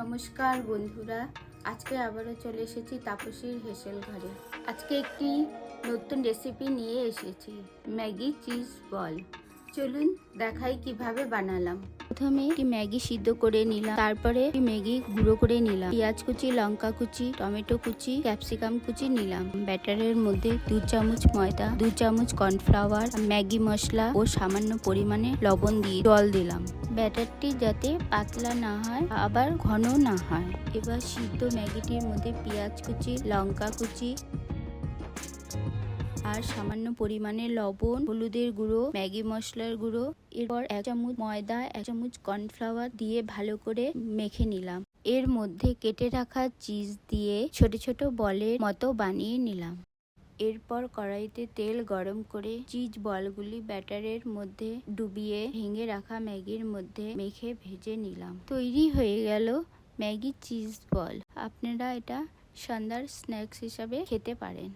নমস্কার বন্ধুরা, আজকে আবারও চলে এসেছি তাপসীর হেসেল ঘরে। আজকে একটি নতুন রেসিপি নিয়ে এসেছি, ম্যাগি চিজ বল। চলুন দেখাই কীভাবে বানালাম। প্রথমে একটি ম্যাগি সিদ্ধ করে নিলাম, তারপরে ম্যাগি গুঁড়ো করে নিলাম, পেঁয়াজ কুচি, লঙ্কা কুচি, টমেটো কুচি, ক্যাপসিকাম কুচি নিলাম। ব্যাটারের মধ্যে দু চামচ ময়দা, দু চামচ কর্নফ্লাওয়ার, ম্যাগি মশলা ও সামান্য পরিমাণে লবণ দিয়ে জল দিলাম। ব্যাটারটি যাতে পাতলা না হয়, আবার ঘন না হয়। এবার সিদ্ধ ম্যাগিটির মধ্যে পেঁয়াজ কুচি, লঙ্কা কুচি আর সামান্য পরিমাণে লবণ, হলুদের গুঁড়ো, ম্যাগি মশলার গুঁড়ো, এরপর এক চামচ ময়দা, এক চামচ কর্নফ্লাওয়ার দিয়ে ভালো করে মেখে নিলাম। এর মধ্যে কেটে রাখা চিজ দিয়ে ছোট ছোট বলের মতো বানিয়ে নিলাম। এরপর কড়াইতে তেল গরম করে চিজ বলগুলি ব্যাটারের মধ্যে ডুবিয়ে ভেঙে রাখা ম্যাগির মধ্যে মেখে ভেজে নিলাম। তৈরি হয়ে গেল ম্যাগি চিজ বল। আপনারা এটা সন্ধ্যার স্ন্যাক্স হিসাবে খেতে পারেন।